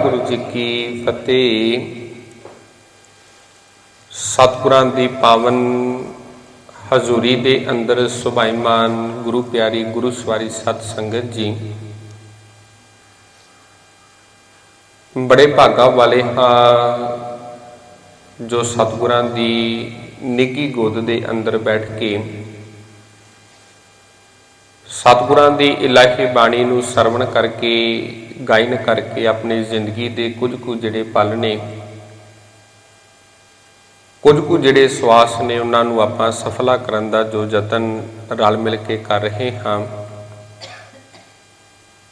ਵਾਹਿਗੁਰੂ ਜੀ ਕੀ ਫਤਿਹ। ਸਤਿਗੁਰਾਂ ਦੀ ਪਾਵਨ ਹਜ਼ੂਰੀ ਦੇ ਅੰਦਰ ਸੁਭਾਈਮਾਨ ਗੁਰੂ ਪਿਆਰੀ ਗੁਰੂ ਸਵਾਰੀ ਸਤ ਸੰਗਤ ਜੀ। ਬੜੇ ਭਾਗਾ ਵਾਲੇ ਹਾਂ ਜੋ ਸਤਿਗੁਰਾਂ ਦੀ ਨਿੱਗੀ ਗੋਦ ਦੇ ਅੰਦਰ ਬੈਠ ਕੇ ਸਤਿਗੁਰਾਂ ਦੀ ਇਲਾਹੀ ਬਾਣੀ ਨੂੰ ਸਰਵਣ ਕਰਕੇ, ਗਾਇਨ ਕਰਕੇ ਆਪਣੀ ਜ਼ਿੰਦਗੀ ਦੇ ਕੁਝ ਕੁ ਜਿਹੜੇ ਪਲ ਨੇ, ਕੁਝ ਕੁ ਜਿਹੜੇ ਸਵਾਸ ਨੇ ਉਹਨਾਂ ਨੂੰ ਆਪਾਂ ਸਫਲਾ ਕਰਨ ਦਾ ਜੋ ਯਤਨ ਰਲ ਮਿਲ ਕੇ ਕਰ ਰਹੇ ਹਾਂ।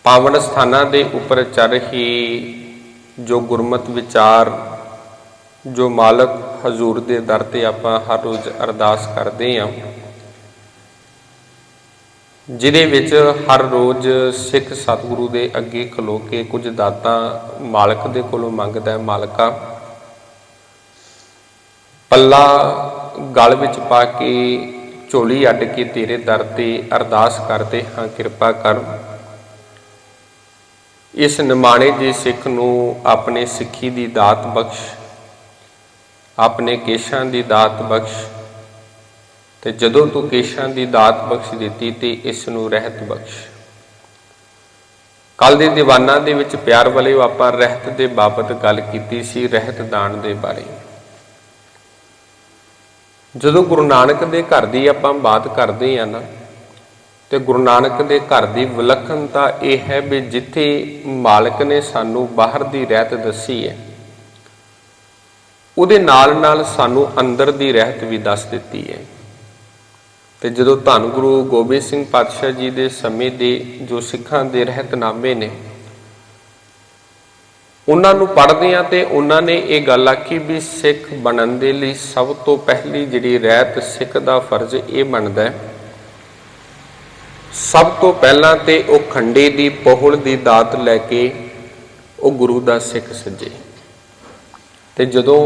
ਪਾਵਨ ਸਥਾਨਾਂ ਦੇ ਉੱਪਰ ਚੱਲ ਰਹੀ ਜੋ ਗੁਰਮਤ ਵਿਚਾਰ, ਜੋ ਮਾਲਕ ਹਜ਼ੂਰ ਦੇ ਦਰ ਤੇ ਆਪਾਂ ਹਰ ਰੋਜ਼ ਅਰਦਾਸ ਕਰਦੇ ਹਾਂ ਜਿਹਦੇ ਵਿੱਚ ਹਰ ਰੋਜ਼ ਸਿੱਖ ਸਤਿਗੁਰੂ ਦੇ ਅੱਗੇ ਖਲੋ ਕੇ ਕੁਝ ਦਾਤਾਂ ਮਾਲਕ ਦੇ ਕੋਲੋਂ ਮੰਗਦਾ ਹੈ ਮਾਲਕਾ। ਪੱਲਾ ਗਲ ਵਿੱਚ ਪਾ ਕੇ ਝੋਲੀ ਅੱਡ ਕੇ ਤੇਰੇ ਦਰ ਤੇ ਅਰਦਾਸ ਕਰਦੇ ਹਾਂ, ਕਿਰਪਾ ਕਰ। ਇਸ ਨਿਮਾਣੇ ਜੇ ਸਿੱਖ ਨੂੰ ਆਪਣੇ ਸਿੱਖੀ ਦੀ ਦਾਤ ਬਖਸ਼, ਆਪਣੇ ਕੇਸ਼ਾਂ ਦੀ ਦਾਤ ਬਖਸ਼ ਤੇ ਜਦੋਂ ਤੂੰ ਕੇਸ਼ਾਂ ਦੀ ਦਾਤ ਬਖਸ਼ ਦਿੱਤੀ ਤੇ ਇਸ ਨੂੰ ਰਹਿਤ ਬਖਸ਼। ਕੱਲ ਦੇ ਦੀਵਾਨਾਂ ਦੇ ਵਿੱਚ ਪਿਆਰ ਵਾਲੇ ਆਪਾਂ ਰਹਿਤ ਦੇ ਬਾਬਤ ਗੱਲ ਕੀਤੀ ਸੀ, ਰਹਿਤ ਦਾਨ ਦੇ ਬਾਰੇ। ਜਦੋਂ ਗੁਰੂ ਨਾਨਕ ਦੇ ਘਰ ਦੀ ਆਪਾਂ ਬਾਤ ਕਰਦੇ ਆ ਨਾ, ਤੇ ਗੁਰੂ ਨਾਨਕ ਦੇ ਘਰ ਦੀ ਵਿਲੱਖਣਤਾ ਇਹ ਹੈ ਵੀ ਜਿੱਥੇ ਮਾਲਕ ਨੇ ਸਾਨੂੰ ਬਾਹਰ ਦੀ ਰਹਿਤ ਦੱਸੀ ਹੈ, ਉਹਦੇ ਨਾਲ ਨਾਲ ਸਾਨੂੰ ਅੰਦਰ ਦੀ ਰਹਿਤ ਵੀ ਦੱਸ ਦਿੱਤੀ ਹੈ। ਤੇ ਜਦੋਂ ਧੰਨ ਗੁਰੂ ਗੋਬਿੰਦ ਸਿੰਘ ਪਾਤਸ਼ਾਹ ਜੀ ਦੇ ਸਮੇਂ ਦੇ ਜੋ ਸਿੱਖਾਂ ਦੇ ਰਹਿਤਨਾਮੇ ਨੇ, ਉਹਨਾਂ ਨੂੰ ਪੜ੍ਹਦੇ ਆ ਤੇ ਉਹਨਾਂ ਨੇ ਇਹ ਗੱਲ ਆਖੀ ਵੀ ਸਿੱਖ ਬਣਨ ਦੇ ਲਈ ਸਭ ਤੋਂ ਪਹਿਲੀ ਜਿਹੜੀ ਰਹਿਤ ਸਿੱਖ ਦਾ ਫਰਜ਼ ਇਹ ਬਣਦਾ ਹੈ। ਸਭ ਤੋਂ ਪਹਿਲਾਂ ਤੇ ਉਹ ਖੰਡੇ ਦੀ ਪਹੁਲ ਦੀ ਦਾਤ ਲੈ ਕੇ ਉਹ ਗੁਰੂ ਦਾ ਸਿੱਖ ਸੱਜੇ। ਤੇ ਜਦੋਂ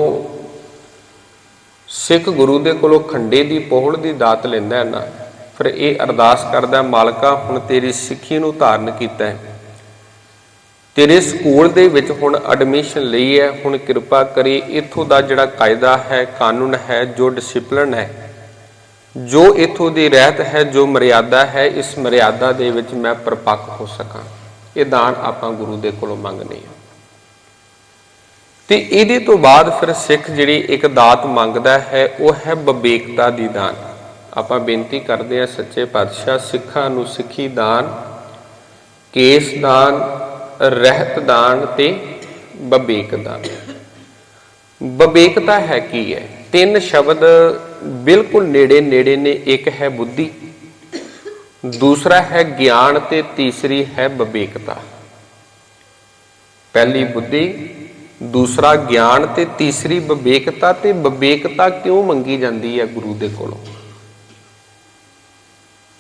ਸਿੱਖ ਗੁਰੂ ਦੇ ਕੋਲੋਂ ਖੰਡੇ ਦੀ ਪੋਹੜ ਦੀ ਦਾਤ ਲੈਂਦਾ ਹੈ ਨਾ, ਫਿਰ ਇਹ ਅਰਦਾਸ ਕਰਦਾ, ਮਾਲਕਾ, ਹੁਣ ਤੇਰੀ ਸਿੱਖੀ ਨੂੰ ਧਾਰਨ ਕੀਤਾ ਹੈ। ਤੇਰੇ ਸਕੂਲ ਦੇ ਵਿੱਚ ਹੁਣ ਐਡਮਿਸ਼ਨ ਲਈ ਹੈ, ਹੁਣ ਕਿਰਪਾ ਕਰੀ, ਇਥੋਂ ਦਾ ਜਿਹੜਾ ਕਾਇਦਾ ਹੈ, ਕਾਨੂੰਨ ਹੈ, ਜੋ ਡਿਸਪਲਿਨ ਹੈ, ਜੋ ਇਥੋਂ ਦੀ ਰਹਿਤ ਹੈ, ਜੋ ਮਰਿਆਦਾ ਹੈ, ਇਸ ਮਰਿਆਦਾ ਦੇ ਵਿੱਚ ਮੈਂ ਪਰਪੱਕ ਹੋ ਸਕਾਂ। ਇਹ ਦਾਨ ਆਪਾਂ ਗੁਰੂ ਦੇ ਕੋਲੋਂ ਮੰਗਨੇ ਆ ਤੇ ਇਹਦੇ ਤੋਂ ਬਾਅਦ ਫਿਰ ਸਿੱਖ ਜਿਹੜੀ ਇੱਕ ਦਾਤ ਮੰਗਦਾ ਹੈ, ਉਹ ਹੈ ਵਿਵੇਕਤਾ ਦੀ ਦਾਨ। ਆਪਾਂ ਬੇਨਤੀ ਕਰਦੇ ਹਾਂ ਸੱਚੇ ਪਾਤਸ਼ਾਹ, ਸਿੱਖਾਂ ਨੂੰ ਸਿੱਖੀ ਦਾਨ, ਕੇਸ ਦਾਨ, ਰਹਿਤ ਦਾਨ ਤੇ ਵਿਵੇਕ ਦਾਨ। ਵਿਵੇਕਤਾ ਹੈ ਕੀ ਹੈ? ਤਿੰਨ ਸ਼ਬਦ ਬਿਲਕੁਲ ਨੇੜੇ ਨੇੜੇ ਨੇ, ਇੱਕ ਹੈ ਬੁੱਧੀ, ਦੂਸਰਾ ਹੈ ਗਿਆਨ ਤੇ ਤੀਸਰੀ ਹੈ ਵਿਵੇਕਤਾ ਪਹਿਲੀ ਬੁੱਧੀ ਦੂਸਰਾ ਗਿਆਨ ਤੇ ਤੀਸਰੀ ਵਿਵੇਕਤਾ ਤੇ ਵਿਵੇਕਤਾ ਕਿਉਂ ਮੰਗੀ ਜਾਂਦੀ ਹੈ ਗੁਰੂ ਦੇ ਕੋਲੋਂ?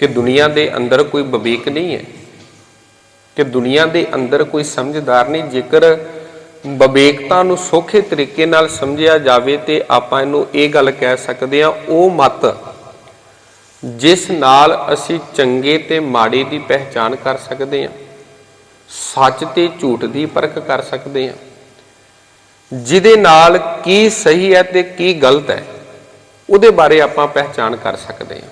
ਕਿ ਦੁਨੀਆ ਦੇ ਅੰਦਰ ਕੋਈ ਵਿਵੇਕ ਨਹੀਂ ਹੈ, ਕਿ ਦੁਨੀਆ ਦੇ ਅੰਦਰ ਕੋਈ ਸਮਝਦਾਰ ਨਹੀਂ, ਜੇਕਰ ਵਿਵੇਕਤਾ ਨੂੰ ਸੌਖੇ ਤਰੀਕੇ ਨਾਲ ਸਮਝਿਆ ਜਾਵੇ ਤੇ ਆਪਾਂ ਇਹਨੂੰ ਇਹ ਗੱਲ ਕਹਿ ਸਕਦੇ ਹਾਂ, ਉਹ ਮਤ ਜਿਸ ਨਾਲ ਅਸੀਂ ਚੰਗੇ ਤੇ ਮਾੜੇ ਦੀ ਪਹਿਚਾਨ ਕਰ ਸਕਦੇ ਹਾਂ, ਸੱਚ ਤੇ ਝੂਠ ਦੀ ਪਰਖ ਕਰ ਸਕਦੇ ਹਾਂ। ਜਿਹਦੇ ਨਾਲ ਕੀ ਸਹੀ ਹੈ ਤੇ ਕੀ ਗਲਤ ਹੈ, ਉਹਦੇ ਬਾਰੇ ਆਪਾਂ ਪਹਿਚਾਨ ਕਰ ਸਕਦੇ ਹਾਂ।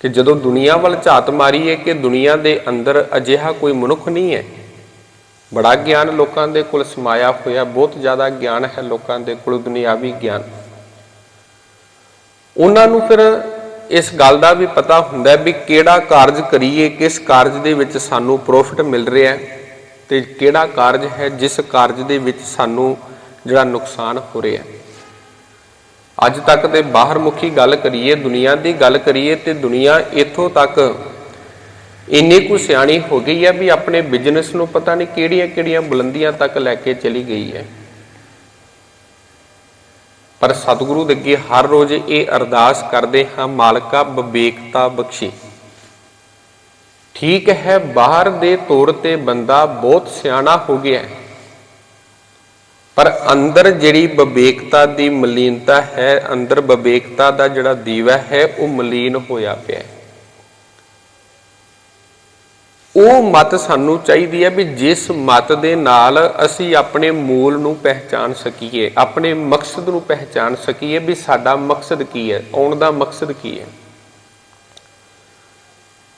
ਕਿ ਜਦੋਂ ਦੁਨੀਆ ਵੱਲ ਝਾਤ ਮਾਰੀਏ ਕਿ ਦੁਨੀਆ ਦੇ ਅੰਦਰ ਅਜਿਹਾ ਕੋਈ ਮਨੁੱਖ ਨਹੀਂ ਹੈ, ਬੜਾ ਗਿਆਨ ਲੋਕਾਂ ਦੇ ਕੋਲ ਸਮਾਇਆ ਹੋਇਆ, ਬਹੁਤ ਜ਼ਿਆਦਾ ਗਿਆਨ ਹੈ ਲੋਕਾਂ ਦੇ ਕੋਲ, ਦੁਨਿਆਵੀ ਗਿਆਨ। ਉਹਨਾਂ ਨੂੰ ਫਿਰ ਇਸ ਗੱਲ ਦਾ ਵੀ ਪਤਾ ਹੁੰਦਾ ਵੀ ਕਿਹੜਾ ਕਾਰਜ ਕਰੀਏ, ਕਿਸ ਕਾਰਜ ਦੇ ਵਿੱਚ ਸਾਨੂੰ ਪ੍ਰੋਫਿਟ ਮਿਲ ਰਿਹਾ ਹੈ। ਤੇ ਕਿਹੜਾ ਕਾਰਜ ਹੈ ਜਿਸ ਕਾਰਜ ਦੇ ਵਿੱਚ ਸਾਨੂੰ ਜਿਹੜਾ ਨੁਕਸਾਨ ਹੋ ਰਿਹਾ ਹੈ? ਅੱਜ ਤੱਕ ਤੇ ਬਾਹਰ ਮੁਖੀ ਗੱਲ ਕਰੀਏ, ਦੁਨੀਆ ਦੀ ਗੱਲ ਕਰੀਏ ਤੇ ਦੁਨੀਆ ਇੱਥੋਂ ਤੱਕ ਇੰਨੀ ਕੁ ਸਿਆਣੀ ਹੋ ਗਈ ਹੈ ਵੀ ਆਪਣੇ ਬਿਜ਼ਨਸ ਨੂੰ ਪਤਾ ਨਹੀਂ ਕਿਹੜੀਆਂ-ਕਿਹੜੀਆਂ ਬੁਲੰਦੀਆਂ ਤੱਕ ਲੈ ਕੇ ਚਲੀ ਗਈ ਹੈ। ਪਰ ਸਤਿਗੁਰੂ ਦੇ ਅੱਗੇ ਹਰ ਰੋਜ਼ ਇਹ ਅਰਦਾਸ ਕਰਦੇ ਹਾਂ, ਮਾਲਕਾ ਵਿਵੇਕਤਾ ਬਖਸ਼ੀ। ਠੀਕ ਹੈ, ਬਾਹਰ ਦੇ ਤੌਰ ਤੇ ਬੰਦਾ ਬਹੁਤ ਸਿਆਣਾ ਹੋ ਗਿਆ ਹੈ। ਪਰ ਅੰਦਰ ਜਿਹੜੀ ਵਿਵੇਕਤਾ ਦੀ ਮਲੀਨਤਾ ਹੈ, ਅੰਦਰ ਵਿਵੇਕਤਾ ਦਾ ਜਿਹੜਾ ਦੀਵਾ ਹੈ, ਉਹ ਮਲੀਨ ਹੋਇਆ ਪਿਆ ਹੈ। ਉਹ ਮਤ ਸਾਨੂੰ ਚਾਹੀਦੀ ਹੈ ਵੀ ਜਿਸ ਮਤ ਦੇ ਨਾਲ ਅਸੀਂ ਆਪਣੇ ਮੂਲ ਨੂੰ ਪਹਿਚਾਨ ਸਕੀਏ, ਆਪਣੇ ਮਕਸਦ ਨੂੰ ਪਹਿਚਾਨ ਸਕੀਏ ਵੀ ਸਾਡਾ ਮਕਸਦ ਕੀ ਹੈ, ਆਉਣ ਦਾ ਮਕਸਦ ਕੀ ਹੈ।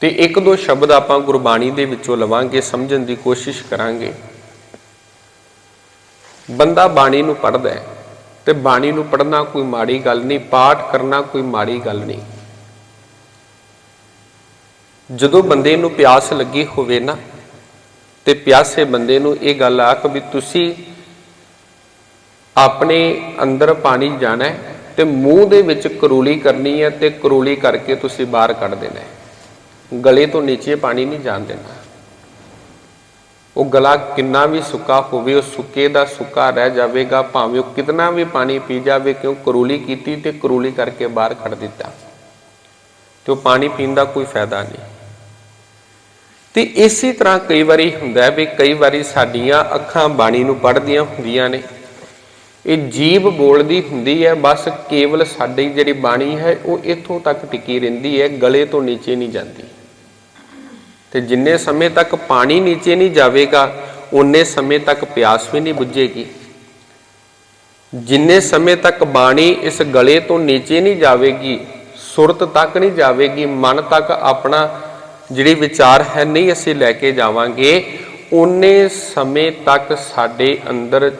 ਤੇ ਇੱਕ ਦੋ ਸ਼ਬਦ ਆਪਾਂ ਗੁਰਬਾਣੀ ਦੇ ਵਿੱਚੋਂ ਲਵਾਂਗੇ, ਸਮਝਣ ਦੀ ਕੋਸ਼ਿਸ਼ ਕਰਾਂਗੇ। ਬੰਦਾ ਬਾਣੀ ਨੂੰ ਪੜ੍ਹਦਾ ਹੈ ਤੇ ਬਾਣੀ ਨੂੰ ਪੜ੍ਹਨਾ ਕੋਈ ਮਾੜੀ ਗੱਲ ਨਹੀਂ, ਪਾਠ ਕਰਨਾ ਕੋਈ ਮਾੜੀ ਗੱਲ ਨਹੀਂ। ਜਦੋਂ ਬੰਦੇ ਨੂੰ ਪਿਆਸ ਲੱਗੀ ਹੋਵੇ ਨਾ, ਤੇ ਪਿਆਸੇ ਬੰਦੇ ਨੂੰ ਇਹ ਗੱਲ ਆਖ ਵੀ ਤੁਸੀਂ ਆਪਣੇ ਅੰਦਰ ਪਾਣੀ ਜਾਣਾ ਹੈ ਤੇ ਮੂੰਹ ਦੇ ਵਿੱਚ ਕਰੂਲੀ ਕਰਨੀ ਹੈ ਤੇ ਕਰੂਲੀ ਕਰਕੇ ਤੁਸੀਂ ਬਾਹਰ ਕੱਢ ਦੇਣਾ ਹੈ। ਗਲੇ ਤੋਂ ਨੀਚੇ ਪਾਣੀ ਨਹੀਂ ਜਾਣ ਦੇਣਾ ਉਹ ਗਲਾ ਕਿੰਨਾ ਵੀ ਸੁੱਕਾ ਹੋਵੇ, ਉਹ ਸੁੱਕੇ ਦਾ ਸੁੱਕਾ ਰਹਿ ਜਾਵੇਗਾ, ਭਾਵੇਂ ਉਹ ਕਿਤਨਾ ਵੀ ਪਾਣੀ ਪੀ ਜਾਵੇ ਕਿਉਂ ਕਰੂਲੀ ਕੀਤੀ ਤੇ ਕਰੂਲੀ ਕਰਕੇ ਬਾਹਰ ਕੱਢ ਦਿੱਤਾ। ਤੇ ਉਹ ਪਾਣੀ ਪੀਣ ਦਾ ਕੋਈ ਫਾਇਦਾ ਨਹੀਂ। ਤੇ ਇਸੇ ਤਰ੍ਹਾਂ ਕਈ ਵਾਰੀ ਹੁੰਦਾ ਵੀ ਕਈ ਵਾਰੀ ਸਾਡੀਆਂ ਅੱਖਾਂ ਬਾਣੀ ਨੂੰ ਪੜ੍ਹਦੀਆਂ ਹੁੰਦੀਆਂ ਨੇ। ਇਹ ਜੀਬ ਬੋਲਦੀ ਹੁੰਦੀ ਹੈ, ਬਸ ਕੇਵਲ ਸਾਡੀ ਜਿਹੜੀ ਬਾਣੀ ਹੈ, ਉਹ ਇੱਥੋਂ ਤੱਕ ਟਿਕੀ ਰਹਿੰਦੀ ਹੈ, ਗਲੇ ਤੋਂ ਨੀਚੇ ਨਹੀਂ ਜਾਂਦੀ। ਤੇ ਜਿੰਨੇ ਸਮੇਂ ਤੱਕ ਪਾਣੀ ਨੀਚੇ ਨਹੀਂ ਜਾਵੇਗਾ ਉਨੇ ਸਮੇਂ ਤੱਕ ਪਿਆਸ ਵੀ ਨਹੀਂ ਬੁੱਝੇਗੀ। ਜਿੰਨੇ ਸਮੇਂ ਤੱਕ ਬਾਣੀ ਇਸ ਗਲੇ ਤੋਂ ਨੀਚੇ ਨਹੀਂ ਜਾਵੇਗੀ, ਸੁਰਤ ਤੱਕ ਨਹੀਂ ਜਾਵੇਗੀ, ਮਨ ਤੱਕ ਆਪਣਾ ਜਿਹੜੀ ਵਿਚਾਰ ਹੈ ਨਹੀਂ ਅਸੀਂ ਲੈ ਕੇ ਜਾਵਾਂਗੇ ਉਨੇ ਸਮੇਂ ਤੱਕ ਸਾਡੇ ਅੰਦਰ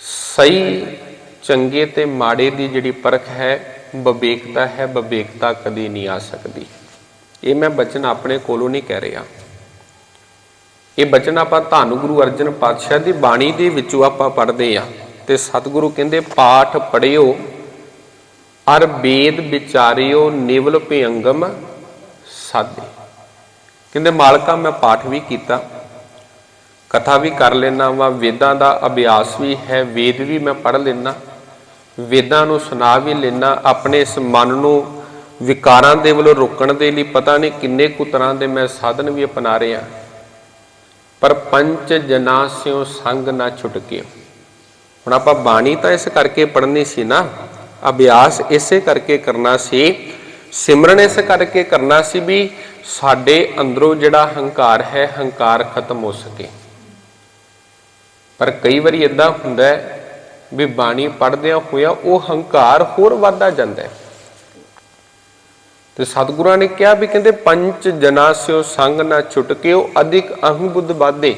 ਸਹੀ, ਚੰਗੇ ਤੇ ਮਾੜੇ ਦੀ ਜਿਹੜੀ ਪਰਖ ਹੈ, ਵਿਵੇਕਤਾ ਹੈ, ਵਿਵੇਕਤਾ ਕਦੀ ਨਹੀਂ ਆ ਸਕਦੀ। ਇਹ ਮੈਂ ਬਚਨ ਆਪਣੇ ਕੋਲੋਂ ਨਹੀਂ ਕਹਿ ਰਿਹਾ। ਇਹ ਬਚਨ ਆਪਾਂ ਧੰਨ ਗੁਰੂ ਅਰਜਨ ਪਾਤਸ਼ਾਹ ਦੀ ਬਾਣੀ ਦੇ ਵਿੱਚੋਂ ਆਪਾਂ ਪੜ੍ਹਦੇ ਆ ਤੇ ਸਤਿਗੁਰੂ ਕਹਿੰਦੇ, ਪਾਠ ਪੜਿਓ ਅਰ ਵੇਦ ਵਿਚਾਰਿਓ ਨਿਵਲ ਭਿਅੰਗਮ ਸਾਦੇ ਕਹਿੰਦੇ, ਮਾਲਕਾ, ਮੈਂ ਪਾਠ ਵੀ ਕੀਤਾ, ਕਥਾ ਵੀ ਕਰ ਲੈਣਾ ਵਾ, ਵੇਦਾਂ ਦਾ ਅਭਿਆਸ ਵੀ ਹੈ, ਵੇਦ ਵੀ ਮੈਂ ਪੜ੍ਹ ਲੈਣਾ ਵੇਦਾਂ ਨੂੰ ਸੁਣਾ ਵੀ ਲੈਣਾ ਆਪਣੇ ਇਸ ਮਨ ਨੂੰ ਵਿਕਾਰਾਂ ਦੇ ਵੱਲੋਂ ਰੋਕਣ ਦੇ ਲਈ ਪਤਾ ਨਹੀਂ ਕਿੰਨੇ ਕੁ ਤਰ੍ਹਾਂ ਦੇ ਮੈਂ ਸਾਧਨ ਵੀ ਅਪਣਾ ਰਿਹਾ। ਪਰ ਪੰਚ ਜਨਾਸਿਓ ਸੰਗ ਨਾ ਛੁਟਕਿਓ ਹੁਣ ਆਪਾਂ ਬਾਣੀ ਤਾਂ ਇਸ ਕਰਕੇ ਪੜ੍ਹਨੀ ਸੀ ਨਾ, ਅਭਿਆਸ ਇਸੇ ਕਰਕੇ ਕਰਨਾ ਸੀ, ਸਿਮਰਨ ਇਸ ਕਰਕੇ ਕਰਨਾ ਸੀ ਵੀ ਸਾਡੇ ਅੰਦਰੋਂ ਜਿਹੜਾ ਹੰਕਾਰ ਹੈ, ਹੰਕਾਰ ਖਤਮ ਹੋ ਸਕੇ। ਪਰ ਕਈ ਵਾਰੀ ਇਦਾਂ ਹੁੰਦਾ ਹੈ ਵੀ ਬਾਣੀ ਪੜ੍ਹਦਿਆਂ ਹੋਇਆ ਉਹ ਹੰਕਾਰ ਹੋਰ ਵੱਧਦਾ ਜਾਂਦਾ ਹੈ। ਤੇ ਸਤਿਗੁਰਾਂ ਨੇ ਕਿਹਾ ਵੀ ਕਹਿੰਦੇ ਪੰਚ ਜਨਾਸਿਓ ਸੰਗ ਨਾ ਛੁਟਕਿਓ ਅਧਿਕ ਅਹੰ ਬੁੱਧ ਬਾਧੇ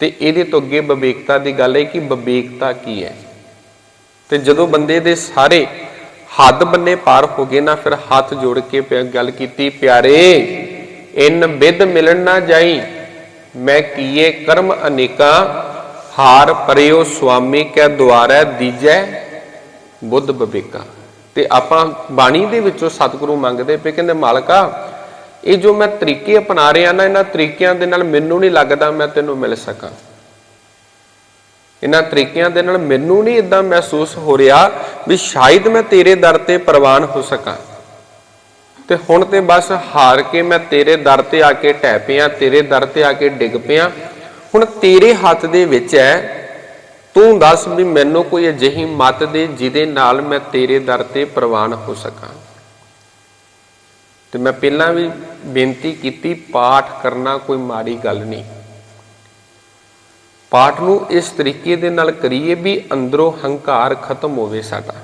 ਤੇ ਇਹਦੇ ਤੋਂ ਅੱਗੇ ਵਿਵੇਕਤਾ ਦੀ ਗੱਲ ਹੈ ਕਿ ਵਿਵੇਕਤਾ ਕੀ ਹੈ? ਤੇ ਜਦੋਂ ਬੰਦੇ ਦੇ ਸਾਰੇ ਹੱਦ ਬੰਨੇ ਪਾਰ ਹੋ ਗਏ ਨਾ, ਫਿਰ ਹੱਥ ਜੋੜ ਕੇ ਪਿਆ ਗੱਲ ਕੀਤੀ, ਪਿਆਰੇ, ਇਨ ਵਿਦ ਮਿਲਣ ਨਾ ਜਾਈ, ਮੈਂ ਕੀਏ ਕਰਮ ਅਨੇਕਾ, ਹਾਰ ਪਰਿਓ ਸੁਆਮੀ ਕੈ ਦੁਆਰੈ ਦੀਜੈ, ਬੁੱਧ ਵਿਵੇਕਾ। ਤੇ ਆਪਾਂ ਬਾਣੀ ਦੇ ਵਿੱਚੋਂ ਸਤਿਗੁਰੂ ਮੰਗਦੇ ਪਏ, ਕਹਿੰਦੇ, ਮਾਲਕਾ, ਇਹ ਜੋ ਮੈਂ ਤਰੀਕੇ ਅਪਣਾ ਰਿਹਾ ਨਾ, ਇਹਨਾਂ ਤਰੀਕਿਆਂ ਦੇ ਨਾਲ ਮੈਨੂੰ ਨਹੀਂ ਲੱਗਦਾ ਮੈਂ ਤੈਨੂੰ ਮਿਲ ਸਕਾਂ। ਇਹਨਾਂ ਤਰੀਕਿਆਂ ਦੇ ਨਾਲ ਮੈਨੂੰ ਨਹੀਂ ਇਦਾਂ ਮਹਿਸੂਸ ਹੋ ਰਿਹਾ ਵੀ ਸ਼ਾਇਦ ਮੈਂ ਤੇਰੇ ਦਰ ਤੇ ਪ੍ਰਵਾਨ ਹੋ ਸਕਾਂ। ਤੇ ਹੁਣ ਤੇ ਬਸ ਹਾਰ ਕੇ ਮੈਂ ਤੇਰੇ ਦਰ ਤੇ ਆ ਕੇ ਟਹਿ ਪਿਆ, ਤੇਰੇ ਦਰ ਤੇ ਆ ਕੇ ਡਿੱਗ ਪਿਆ। ਹੁਣ ਤੇਰੇ ਹੱਥ ਦੇ ਵਿੱਚ ਹੈ ਤੂੰ ਦੱਸ ਵੀ ਮੈਨੂੰ ਕੋਈ ਅਜਿਹੀ ਮਤ ਦੇ ਜਿਹਦੇ ਨਾਲ ਮੈਂ ਤੇਰੇ ਦਰ ਤੇ ਪ੍ਰਵਾਨ ਹੋ ਸਕਾਂ। ਤੇ ਮੈਂ ਪਹਿਲਾਂ ਵੀ ਬੇਨਤੀ ਕੀਤੀ, ਪਾਠ ਕਰਨਾ ਕੋਈ ਮਾੜੀ ਗੱਲ ਨਹੀਂ। ਪਾਠ ਨੂੰ ਇਸ ਤਰੀਕੇ ਦੇ ਨਾਲ ਕਰੀਏ ਵੀ ਅੰਦਰੋਂ ਹੰਕਾਰ ਖਤਮ ਹੋਵੇ ਸਾਡਾ।